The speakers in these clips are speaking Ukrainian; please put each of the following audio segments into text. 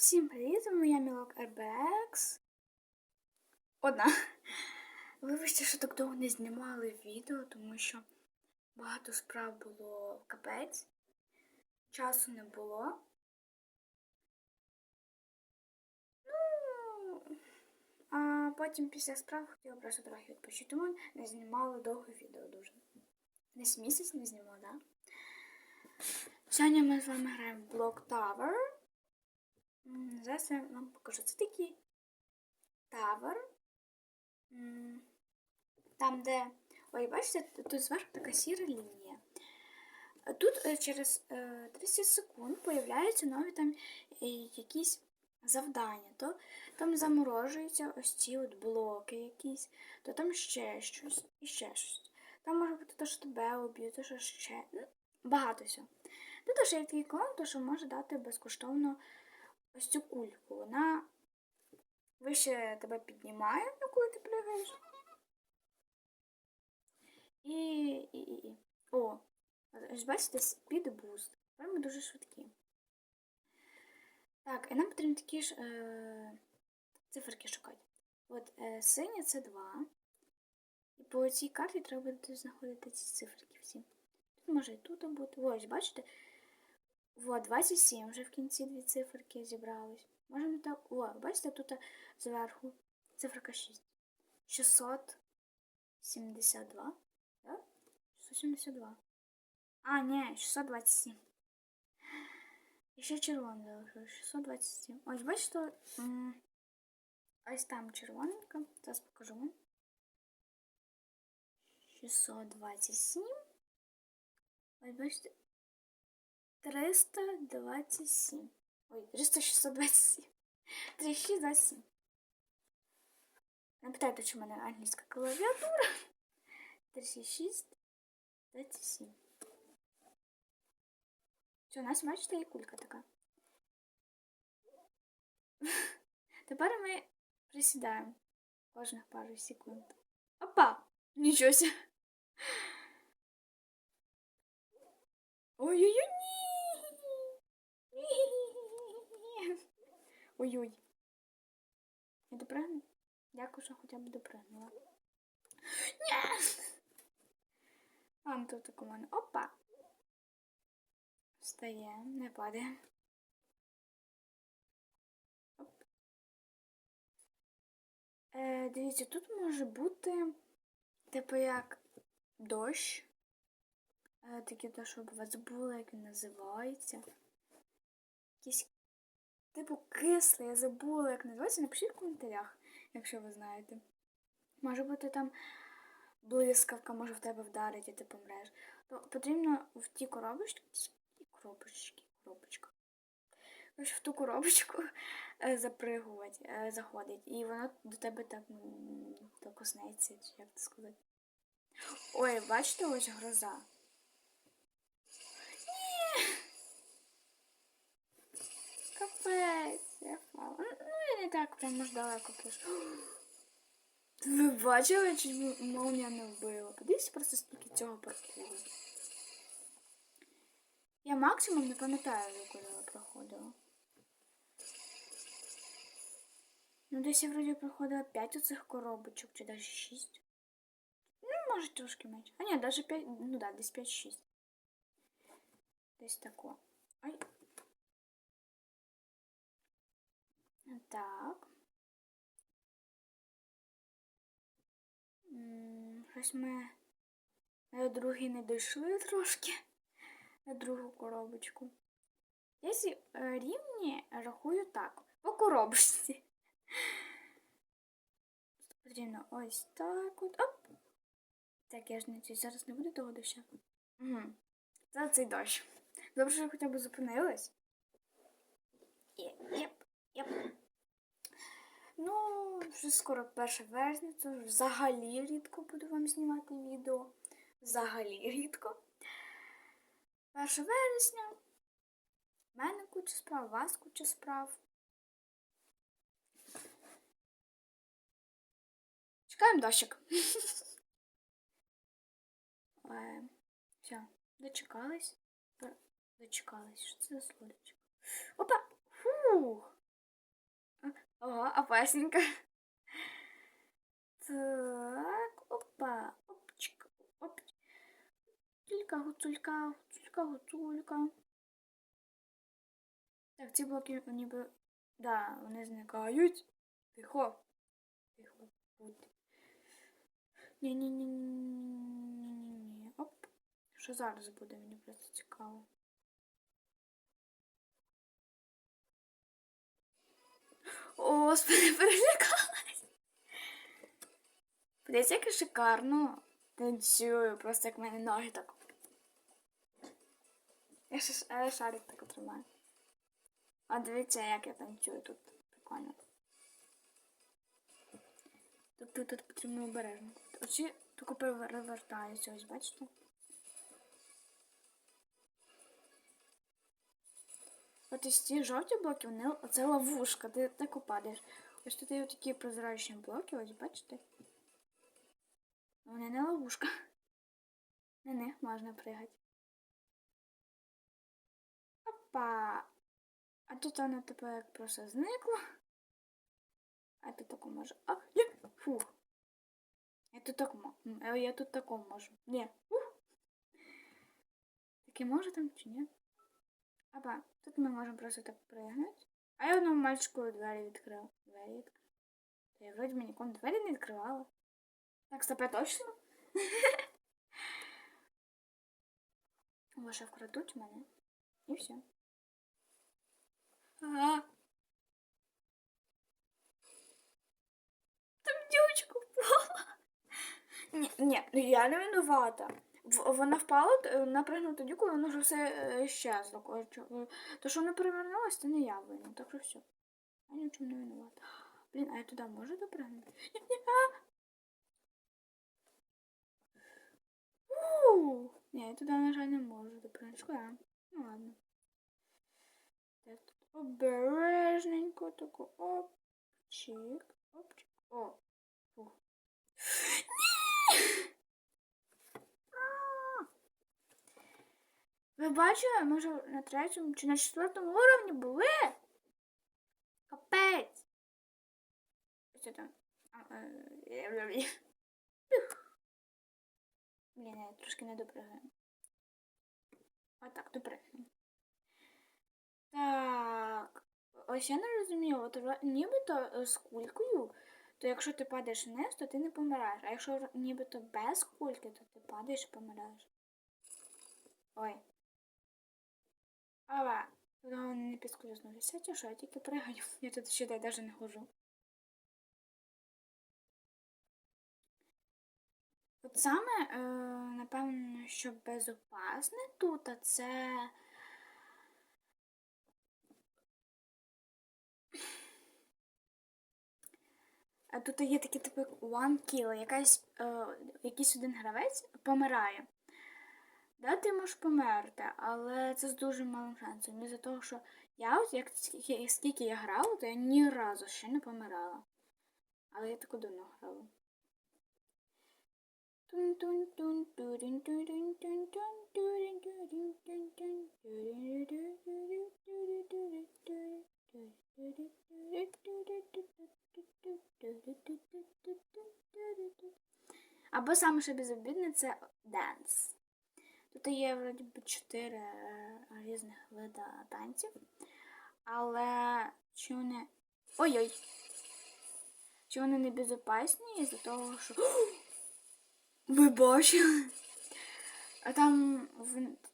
Всім привіт, моя мілок Airbags. Одна. Вибачте, що так довго не знімали відео, тому що багато справ було в капець. Часу не було. Ну, а потім після справ хотіла просто трохи відпочити, тому не знімала довго відео дуже. Десь місяць не знімала, так? Да? Сьогодні ми з вами граємо в Block Tower. Зараз я вам покажу. Це такий тавер. Там, де. Ой, бачите, тут- зверху така сіра лінія. Тут е, через е, 30 секунд появляються нові там е, якісь завдання. То там заморожуються ось ці от блоки якісь, то там ще щось і ще щось. Там може бути те, що тебе уб'ють, то що ще. ну, Багато всього. Тут теж є такий клон, то що може дати безкоштовно ось цю кульку. Вона вище тебе піднімає, коли ти пригаєш. І, і, і, і. О, бачите, boost. Тепер ми дуже швидкі. Так, і нам потрібно такі ж е, циферки шукати. От е, синя це 2. І по цій карті треба буде знаходити ці циферки всі. Тут може і тут бути. Ось, бачите? Вот, 27 вже в кінці дві циферки зібрались. Можемо так. О, бачите, тут зверху циферка 6. 672. Так? 672. А, ні, 627. І ще червоний залишилось. 627. Ось, бачите, м, ось там червоненька. Зараз покажу вам. 627. Ось, бачите, 327. Ой, 300, 627. 3627. Не питайте, чи в мене англійська клавіатура. 36, 27. Що, у нас, бачите, є кулька така. Тепер ми присідаємо кожних пару секунд. Опа! Нічого себе. Ой-ой-ой, Ой-ой. Я допригну? Дякую, що хоча б допригнула. Ні! Ну тут так у мене. Опа! Встає, не падає. Оп. Е, дивіться, тут може бути, типу, як дощ. Е, такі то, щоб у вас було, як він називається. Якийсь, типу, кислий, я забула, як називається. Напишіть в коментарях, якщо ви знаєте. Може бути там блискавка, може в тебе вдарить і ти помреш. То потрібно в ті коробочки, коробочки, коробочка. Ось в ту коробочку е, запригувати, е, заходить. І воно до тебе так м, докоснеться, як це сказати. Ой, бачите, ось гроза. Капець, я впала. Ну, ну, я не так прямо ж далеко прийшла. Ви бачили, чи м- молния не вбила? Подивіться просто скільки цього паркуру. Я максимум не пам'ятаю, коли я проходила. Ну, десь я вроді проходила 5 оцих коробочок, чи навіть 6. Ну, може трошки менше. А ні, навіть 5, ну да, десь 5-6. Десь тако. Ай. Так. Щось ми на другий не дійшли трошки. На другу коробочку. Я е, рівні рахую так. По коробочці. Потрібно ось так от. Оп. Так, я ж не зараз не буде того дощу. Угу. Зараз цей дощ. Добре, що я хоча б зупинилась. Є- Єп, єп. Ну, вже скоро 1 вересня, вже взагалі рідко буду вам знімати відео. Взагалі рідко. 1 вересня. В мене куча справ, у вас куча справ. Чекаємо дощик. Е, Все, дочекались. Дочекались. Що це за словечко? Опа! Фух! Ого, опасненько. Так, опа, опчик, опчик. Гуцулька, гуцулька, гуцулька, гуцулька. Так, ці блоки ніби. Да, вони зникають. Тихо. Тихо. Будь. Ні-ні-ні-ні-ні-ні-ні. Оп. Що зараз буде, мені просто цікаво. О, Господи, перелякалась. Подивіться, як я шикарно танцюю, просто як в мене ноги так. Я ще шарик так тримаю. А дивіться, як я танцюю тут. Прикольно. Тут, тут, тут потрібно обережно. Оці тільки перевертаються, ось бачите? От ось ці жовті блоки, вони це ловушка, ти так упадеш. Ось тут є такі прозрачні блоки, ось бачите? Вони не ловушка. На них можна пригати. Опа! А тут вона тепер як просто зникла. А тут таку можу. А, є! Фух. Я тут так мо- м, е, Я тут такому можу. Ні. Ух. Таке може там чи ні? Опа, тут ми можемо просто так пригнути. А я одному мальчику двері відкрив. Двері відкрив. Та я вроді би нікому двері не відкривала. Так, стопе точно? Ваше вкрадуть мене. І все. Ага. Там дівчинка впала. Ні, ні, ну я не винувата. Вона впала, т- напрягнула тоді, коли воно вже все е, щезло. Е, То, що вона перевернулась, це не я винна, так що все. Я ні не винувата. Блін, а я туди можу допригнути? Ні, я туди, на жаль, не можу допригнути. Шкода. Ну ладно. Так, тут обережненько, тако оп, чик, опчик, о. Фух. Ні! А! Ви бачили, ми вже на третьому чи на четвертому уровні були? Капець. Що там? Е, Блін, я трошки не допригаю. Отак, допригну. Так. Ось я не розумію, от нібито з кулькою, то якщо ти падаєш вниз, то ти не помираєш. А якщо нібито без кульки, то ти падаєш і помираєш. Ой. Тут вони не підскользнулися, чи що я тільки пригаю. Я тут ще навіть не хожу. От саме, е, напевно, що безопасне тут, а це. А тут є такі типу one kill, якась, е, якийсь один гравець помирає. Да, ти можеш померти, але це з дуже малим шансом. Із-за того, що я, от як скільки, скільки я грала, то я ні разу ще не помирала. Але я таку давно грала. Або саме що безобідне це денс. Тут є вроді би чотири е, різних вида танців. Але чи вони. Ой-ой! Чи вони не безопасні із-за того, що. Ви бачили? А там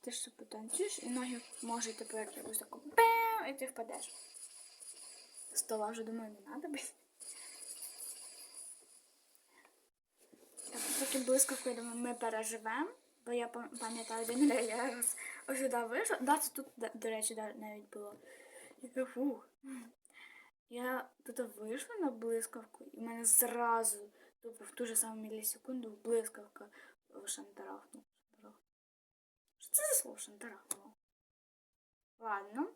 ти ж потанцюєш і ноги можуть тепер якось таку бем, і ти впадеш. Стола вже думаю, не треба би. Так, поки блискавку, я думаю, ми переживемо. Бо я пам- пам'ятаю один раз ось сюди вийшла. Да, це тут, до- речі, навіть було. Я фух. Я тут вийшла на блискавку, і мене зразу, тупо в ту ж саму мілісекунду, блискавка шантарахнула. Що це за слово шантарахнуло? Ладно.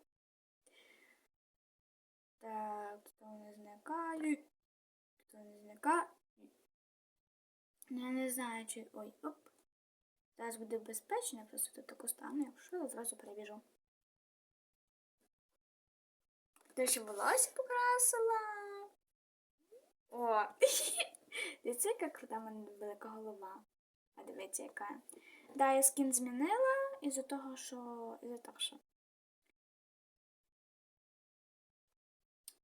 Так, тут вони зникають. Тут вони зникають. Я не знаю, чи. Ой, оп. Зараз буде безпечно, я просто тут таку стану, якщо я зразу перебіжу. Ти ще волосся покрасила. О! Дивіться, яка крута в мене велика голова. А дивіться, яка. Да, я скін змінила із-за того, що. Із-за того, що.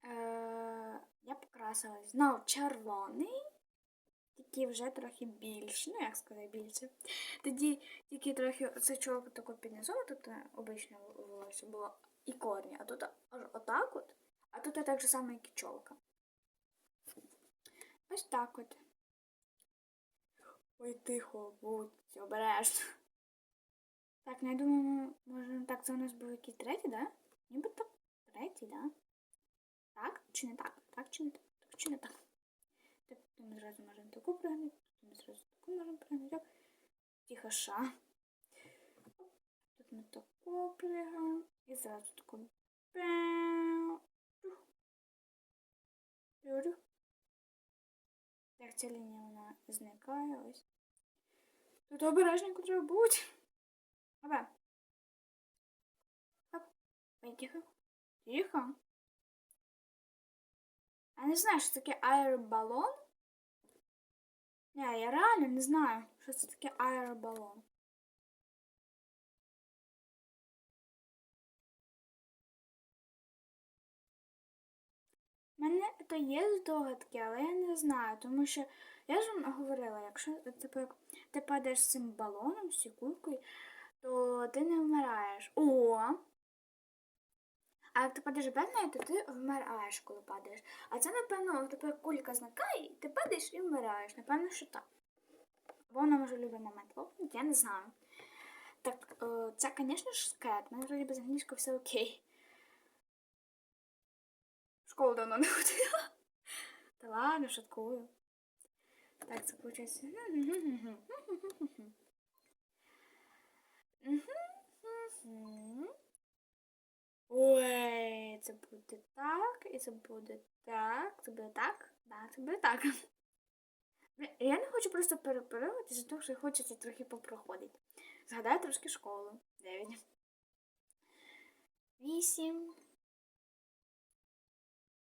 Е, я покрасилась знову червоний, тільки вже трохи більше, ну як сказати, більше. Тоді тільки трохи оце чоловік тако піднизу, тут обичне волосся було і корні, а тут аж отак от, а тут так же само, як і чолка. Ось так от. Ой, тихо, будь обережно. Так, ну я думаю, може так це у нас був якийсь третій, да? Ніби так третій, да? Так чи не так? Так чи не так? Так чи не так? Так, то ми зразу можемо таку пригнути, ми зразу таку можемо пригнути. Тихо, ша. Тут ми таку пригаємо. І зразу таку. Так, ця лінія вона зникає ось. Тут обережненько треба бути. Опа. Оп. Тихо. Тихо. А не знаю, що таке аеробалон? Не, я реально не знаю, що це таке аеробалон. У мене то є здогадки, але я не знаю, тому що я ж вам говорила, якщо типу, як ти падаєш з цим балоном, з кулькою, то ти не вмираєш. О! Як ти падаєш без то ти вмираєш, коли падаєш. А це, напевно, тепер кулька зникає, і ти падаєш і вмираєш. Напевно, що так. Бо вона може будь-який момент лопнути, я не знаю. Так, е, це, звісно ж, скет. У мене вроді без англійського все окей. В школу давно не ходила. Та ладно, шуткую. Так, це виходить. Ой, це буде так, і це буде так, це буде так, так, це буде так. Я не хочу просто перепилювати, за того, що хочеться трохи попроходити. Згадаю трошки школу. Дев'ять. Вісім.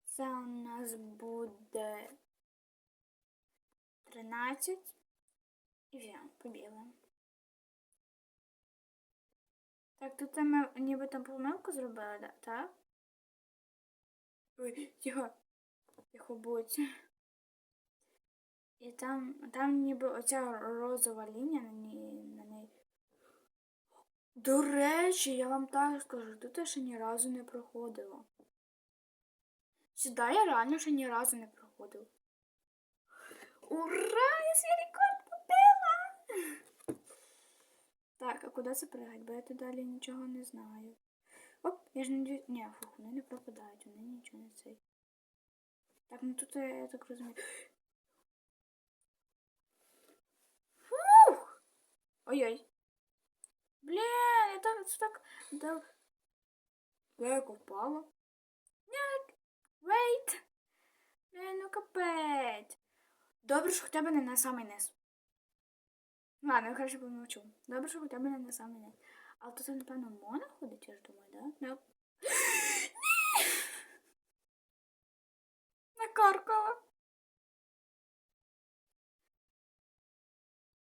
Це у нас буде 13. І все, побігли. Так, тут ми ніби там помилку зробили, так? Ой, тихо. Тихо будь. І там, там ніби оця розова лінія на ній. На неї. До речі, я вам так скажу, тут я ще ні разу не проходила. Сюди я реально ще ні разу не проходила. Ура! Я свій рекорд Так, а куди це пригать? Бо я тут далі нічого не знаю. Оп, я ж не. Ні, фух, вони не пропадають, вони нічого не цей. Так, ну тут я, я так розумію. Фух! Ой-ой. Блін, я так, це так... Да... Далеко впала. Нет, wait. Блін, ну капець. Добре, що хоча б не на самий низ. Ладно, я краще помовчу. Добре, що хоча б не самий низ. Але тут, напевно, Мона ходить, я ж думаю, да? Ні! Накаркала.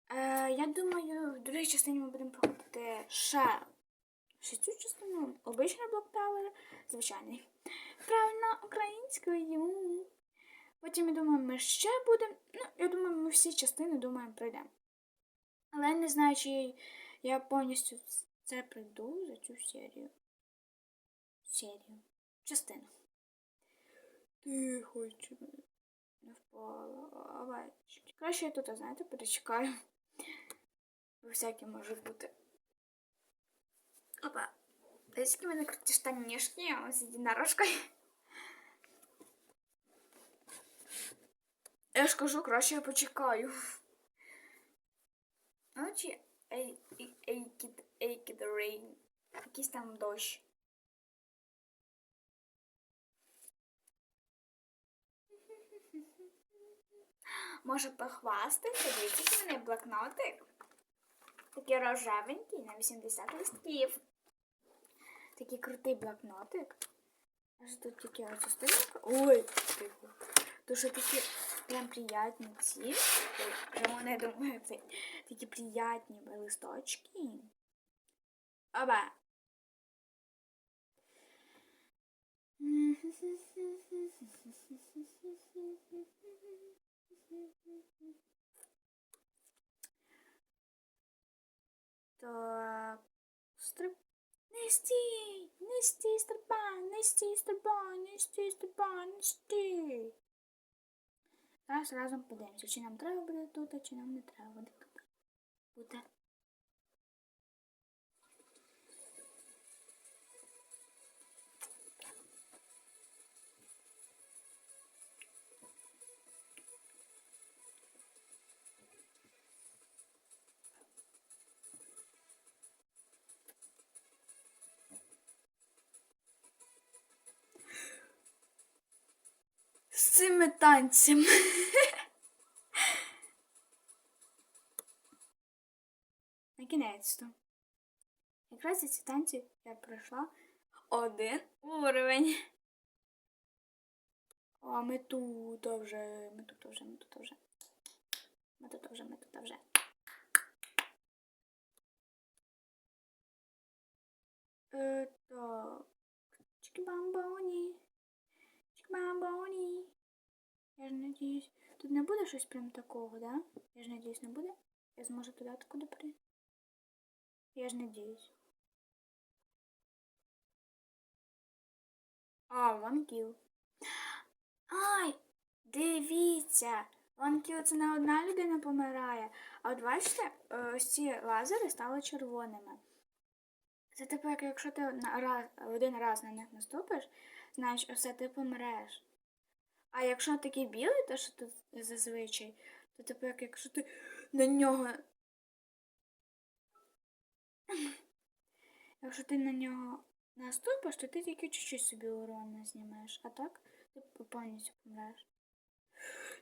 Е, я думаю, в другій частині ми будемо проходити ще, ще цю частину. Обичний блок Tower, звичайний. Правильно, українською. Потім, я думаю, ми ще будемо. Ну, я думаю, ми всі частини думаємо пройдемо. Але не знаю, чи я повністю це пройду за цю серію. Серію. Частину. Тихо, чи не впала. Давай. Краще я тут, знаєте, перечекаю. Бо всякі може бути. Опа. Десь мене круті штанішки, а ось єдинорожкою. Я ж кажу, краще я почекаю. Ночі ейкід рейн. Якийсь там дощ. Може похвастатися, дивіться, в мене блокнотик. Такий рожевенький на 80 листків. Такий крутий блокнотик. Аж тут такі оце сторінка. Ой, тихо. Що такі прям приятні ці. Вже вони думаю, це такі приятні листочки. Оба. Так, стрип. Не стій! Не стій, стрибай! Не стій, стрибай! Зараз разом подивимося, чи нам треба буде тут, а чи нам не треба буде тут. Буде. З цими танцями. На кінець-то. Якраз за ці танці я пройшла один уровень. А ми тут вже, ми тут вже, ми тут вже. Ми тут вже, ми тут вже. Е, так. Чики-бамбоні. Чики-бамбоні. Я ж надіюсь, тут не буде щось прям такого, да? Я ж надіюсь, не буде. Я зможу туди откуда прийти. Я ж надіюсь. А, ванкіл. Ай! Дивіться! Ванкіл це не одна людина помирає. А от бачите, е, ось ці лазери стали червоними. Це типу, як якщо ти раз, один раз на них наступиш, значить все ти помреш. А якщо такий білий, то що тут зазвичай, то типу, як якщо ти на нього. Якщо ти на нього наступиш, то ти тільки чуть-чуть собі урон знімаєш. А так ти повністю помреш.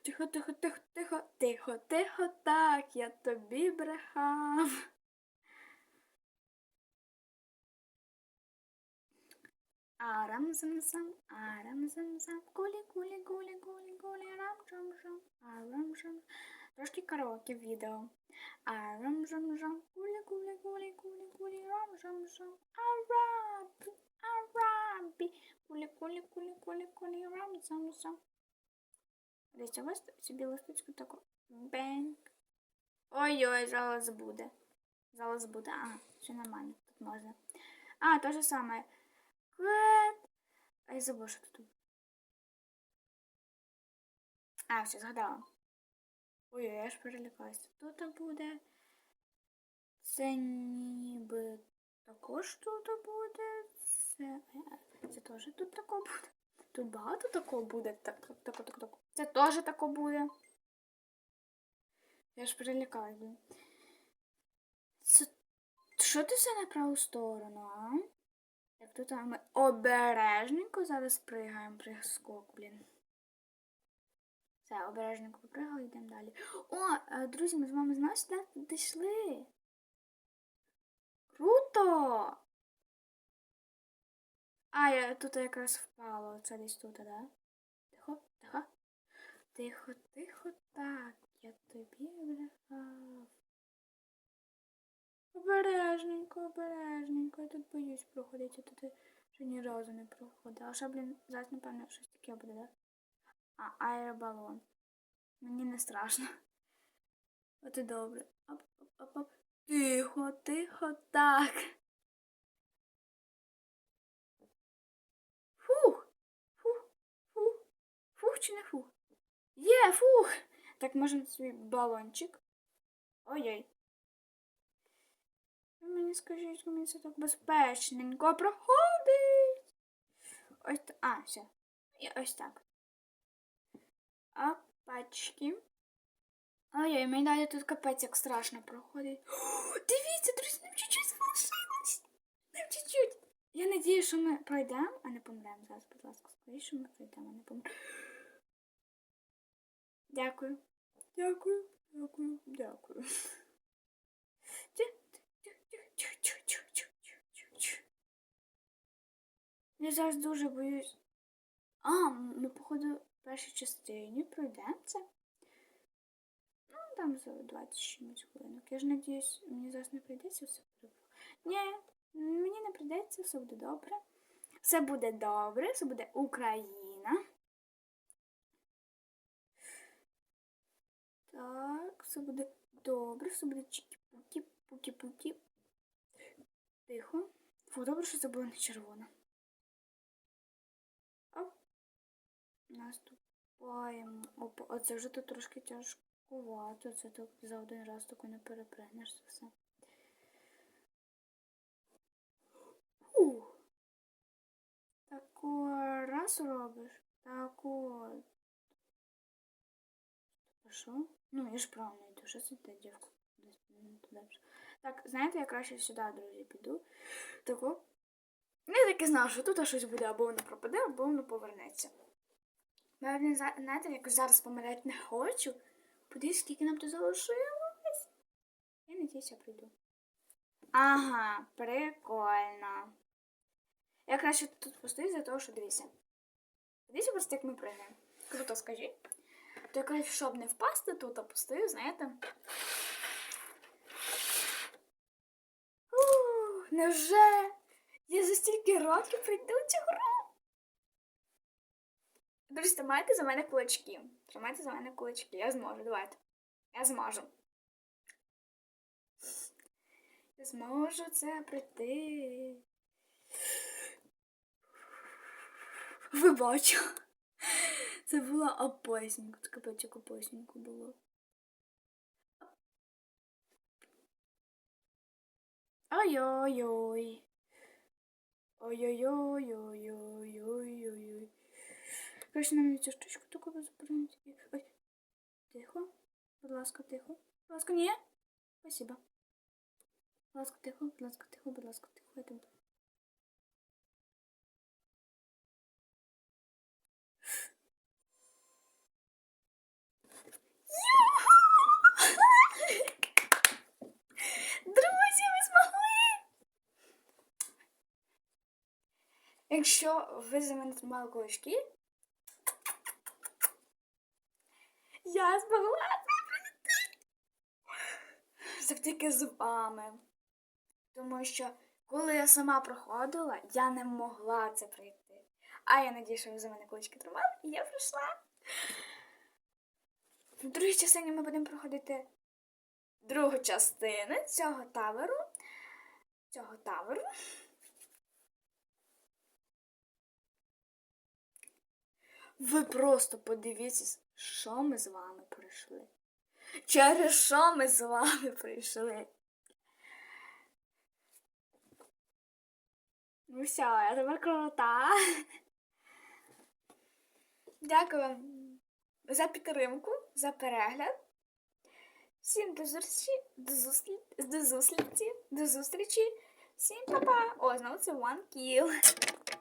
Тихо, тихо, тихо, тихо, тихо, тихо, так, я тобі брехав. Арам зам зам, арам зам зам, кулі кулі кулі кулі кулі рам жам жам, арам жам. Трошки караоке відео. Арам жам жам, кулі кулі кулі кулі кулі рам жам жам, арабі, арабі, кулі кулі кулі кулі кулі рам зам зам. Дивіться, ось собі листочку таку. Бенк. Ой-ой, зараз буде. Зараз буде. А, все нормально, тут можна. А, то же самое. Квет. А я забула, що тут. А, все, згадала. Ой, я ж перелякалася. Тут буде. Це ніби також тут буде. Це. Це теж тут тако буде. Тут багато такого буде. Так, так, так, так, так. Це теж тако буде. Я ж перелякалась. блін. Це. Що ти все на праву сторону, а? Як тут ми обережненько зараз пригаємо прискок, блін. Все, обережненько попригали, йдемо далі. О, е, друзі, ми з вами знаєш, де дійшли. Круто! А, я тут якраз впала. Це десь тут, да? Тихо, тихо. Тихо, тихо, так. Я тобі брехав. Обережненько, обережненько. Я тут боюсь проходити, я тут ще ні разу не проходила. А ще, блін, зараз, напевно, щось таке буде, да? А, аеробалон. Мені не страшно. От і добре. Оп, оп, оп, оп. Тихо, тихо, так. Фух, фух, фух, фух чи не фух? Є, фух. Так, можемо свій балончик. Ой-ой. Мені скажіть, мені це так безпечненько проходить. Ось так. А, все. І ось так. Опачки. Ой-ой, мені далі тут капець як страшно проходить. Дивіться, друзі, нам чуть-чуть залишилось. Нам чуть-чуть. Я надію, що ми пройдемо, а не помремо. Зараз, будь ласка, скажіть, що ми пройдемо, а не помремо. Дякую. Дякую, дякую, дякую. Я зараз дуже боюсь А, ми, походу, в першій частині пройдемо це. Ну, там за 20 чимось хвилинок. Я ж надіюсь, мені зараз не прийдеться все перебувати. Ні, мені не прийдеться, все буде добре. Все буде добре, все буде Україна. Так, все буде добре, все буде чікі-пукі, пукі-пукі. Тихо. Фу, добре, що це було не червоно. Оп. Наступаємо. Опа, це вже тут трошки тяжкувато. Це так за один раз тако не перепригнеш це все. Ух. Тако раз робиш. Так от. А що? Ну, я ж правильно йду. Що це ти, дівку? Так, знаєте, я краще сюди, друзі, піду. Тако. Я таки знав, що тут щось буде, або воно пропаде, або воно повернеться. Я, знаєте, якось зараз помирати не хочу. Подивись, скільки нам тут залишилось. Я надіюсь, я прийду. Ага, прикольно. Я краще тут постою за того, що дивіться. Дивіться просто, як ми прийдемо. Круто, скажіть. То якраз, щоб не впасти тут, а постою, знаєте. Ух, невже я за стільки років прийду цю гру? Друзі, тримайте за мене кулачки. Тримайте за мене кулачки. Я зможу, давайте. Я зможу. Я зможу це пройти. Ви бачу. Це було опасненько. Це капець як опасненько було. Ой-ой-ой. Ой-ой-ой-ой-ой-ой-ой-ой. Краще нам цю штучку таку заборонити. Ой. Тихо. Будь ласка, тихо. Будь ласка, ні. Спасибо. Будь ласка, тихо, будь ласка, тихо, будь ласка, тихо. Я тут. Друзі, ви змогли! Якщо ви за мене тримали кулачки, я змогла це пройти. З вами. Тому що коли я сама проходила, я не могла це пройти. А я надію, що ви за мене кулачки тримали, і я пройшла. В другій частині ми будемо проходити другу частину цього таверу. Цього таверу. Ви просто подивіться, що ми з вами пройшли. Через що ми з вами прийшли. Ну все, я тепер крута. Дякую вам за підтримку, за перегляд. Всім до зустрічі, до зустрічі, до зустрічі, до зустрічі. Всім па-па. О, знову це One Kill.